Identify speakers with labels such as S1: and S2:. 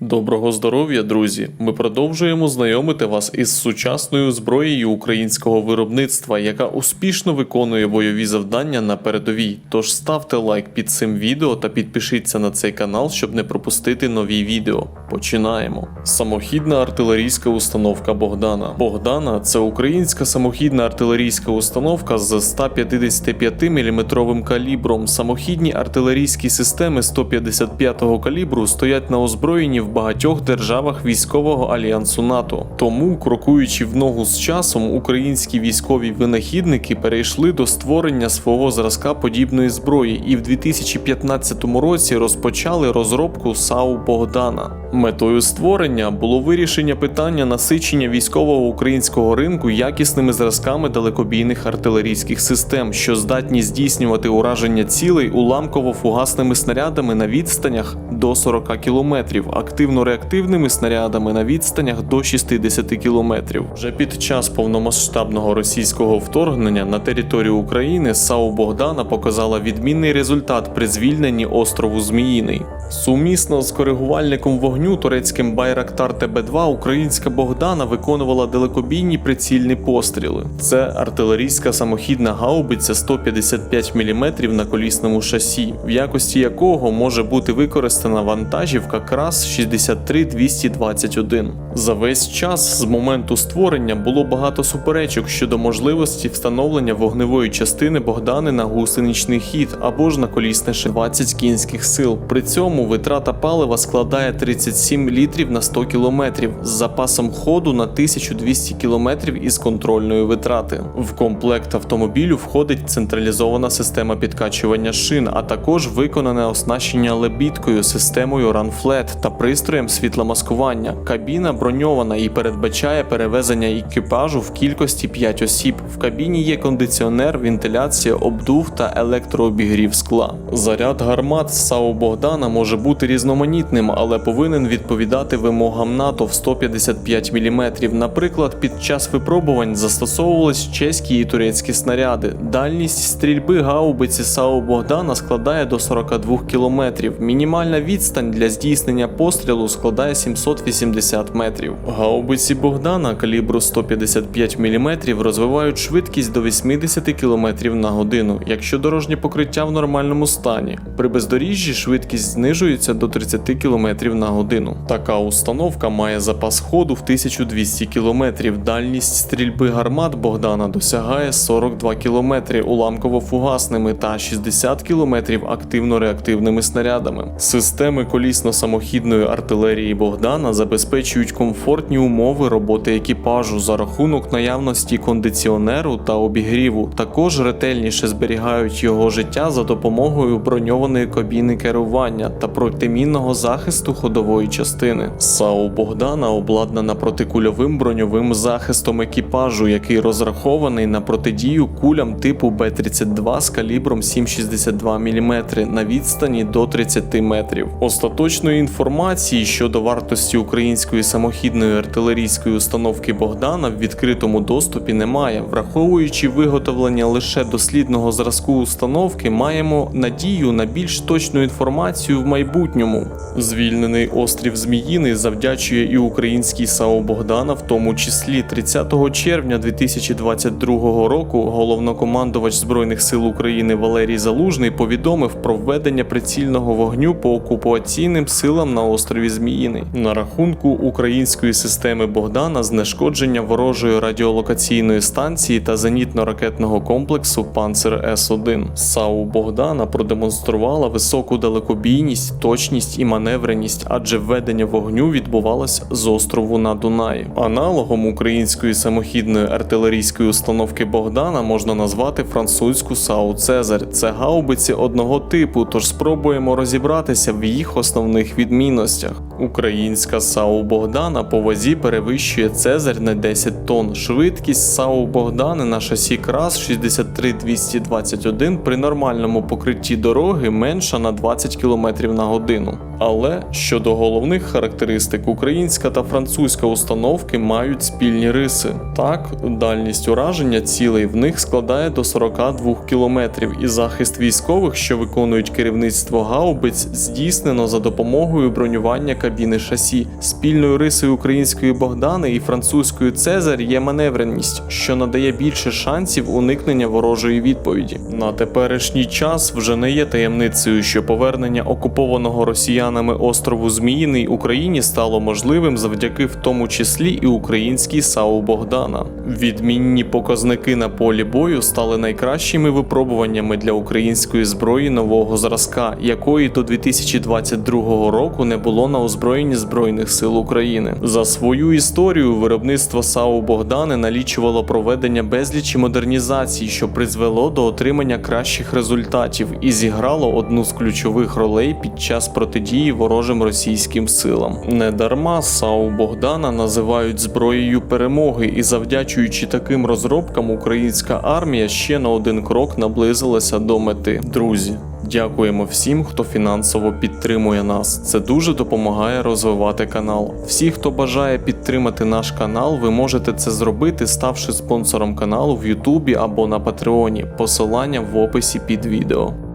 S1: Доброго здоров'я, друзі! Ми продовжуємо знайомити вас із сучасною зброєю українського виробництва, яка успішно виконує бойові завдання на передовій. Тож ставте лайк під цим відео та підпишіться на цей канал, щоб не пропустити нові відео. Починаємо. Самохідна артилерійська установка Богдана. Богдана це українська самохідна артилерійська установка з 155 мм калібром. Самохідні артилерійські системи 155 калібру стоять на озброєнні багатьох державах військового альянсу НАТО. Тому, крокуючи в ногу з часом, українські військові винахідники перейшли до створення свого зразка подібної зброї і в 2015 році розпочали розробку САУ Богдана. Метою створення було вирішення питання насичення військового українського ринку якісними зразками далекобійних артилерійських систем, що здатні здійснювати ураження цілей уламково-фугасними снарядами на відстанях до 40 км, активно-реактивними снарядами на відстанях до 60 км. Вже під час повномасштабного російського вторгнення на територію України САУ Богдана показала відмінний результат при звільненні острову Зміїний. Сумісно з коригувальником вогню турецьким Байрактар ТБ2 українська Богдана виконувала далекобійні прицільні постріли. Це артилерійська самохідна гаубиця 155 мм на колісному шасі, в якості якого може бути використана вантажівка КРАС 63221. За весь час з моменту створення було багато суперечок щодо можливості встановлення вогневої частини Богдани на гусеничний хід або ж на колісне шасі 20 кінських сил. При цьому витрата палива складає 37 літрів на 100 км з запасом ходу на 1200 км із контрольної витрати. В комплект автомобілю входить централізована система підкачування шин, а також виконане оснащення лебідкою, системою RunFlat та пристроєм світломаскування. Кабіна броньована і передбачає перевезення екіпажу в кількості 5 осіб. В кабіні є кондиціонер, вентиляція, обдув та електрообігрів скла. Заряд гармат з САУ Богдана може бути різноманітним, але повинен відповідати вимогам НАТО в 155 мм. Наприклад, під час випробувань застосовувались чеські і турецькі снаряди. Дальність стрільби гаубиці САУ Богдана складає до 42 км. Мінімальна відстань для здійснення пострілу складає 780 метрів. Гаубиці Богдана калібру 155 мм розвивають швидкість до 80 км на годину, якщо дорожнє покриття в нормальному стані. При бездоріжжі швидкість знижується до 30 км на годину. Така установка має запас ходу в 1200 км. Дальність стрільби гармат Богдана досягає 42 км уламково-фугасними та 60 км активно-реактивними снарядами. Системи колісно-самохідної артилерії Богдана забезпечують комфортні умови роботи екіпажу за рахунок наявності кондиціонеру та обігріву. Також ретельніше зберігають його життя за допомогою броньованої кабіни керування та протимінного захисту ходової частини. САУ Богдана обладнана протикульовим броньовим захистом екіпажу, який розрахований на протидію кулям типу Б-32 з калібром 7,62 мм на відстані до 30 метрів. Остаточної інформації щодо вартості української самохідної артилерійської установки Богдана в відкритому доступі немає. Враховуючи виготовлення лише дослідного зразку установки, маємо надію на більш точну інформацію в майбутньому. Звільнений острів Зміїний завдячує і українській САУ Богдана, в тому числі 30 червня 2022 року головнокомандувач Збройних сил України Валерій Залужний повідомив про введення прицільного вогню по окупаційним силам на острові Зміїний. На рахунку української системи Богдана знешкодження ворожої радіолокаційної станції та зенітно-ракетного комплексу Панцер С-1. САУ Богдана продемонструвала високу далекобійність, точність і маневреність, адже введення вогню відбувалось з острову на Дунаї. Аналогом української самохідної артилерійської установки Богдана можна назвати французьку САУ Цезарь. Це гаубиці одного типу, тож спробуємо розібратися в їх основних відмінностях. Українська САУ Богдана по вазі перевищує Цезарь на 10 тонн. Швидкість САУ Богдани на шасі КРАС 63221 при нормальному покритті дороги менша на 20 км на годину. Але щодо головних характеристик, українська та французька установки мають спільні риси. Так, дальність ураження цілей в них складає до 42 кілометрів, і захист військових, що виконують керівництво гаубиць, здійснено за допомогою бронювання кабіни шасі. Спільною рисою української Богдани і французької Цезарь є маневреність, що надає більше шансів уникнення ворожої відповіді. На теперішній час вже не є таємницею, що повернення окупованого росіянами острову Зміїний Україні стало можливим завдяки в тому числі і українській САУ Богдана. Відмінні показники на полі бою стали найкращими випробуваннями для української зброї нового зразка, якої до 2022 року не було на озброєнні Збройних сил України. За свою історію виробництво САУ Богдани налічувало проведення безлічі модернізацій, що призвело до отримання кращих результатів і зіграло одну з ключових ролей під час протидії ворожим російським силам. Недарма САУ Богдана називають зброєю перемоги, і завдячуючи таким розробкам, українська армія ще на один крок наблизилася до мети. Друзі. Дякуємо всім, хто фінансово підтримує нас. Це дуже допомагає розвивати канал. Всі, хто бажає підтримати наш канал, ви можете це зробити, ставши спонсором каналу в Ютубі або на Патреоні. Посилання в описі під відео.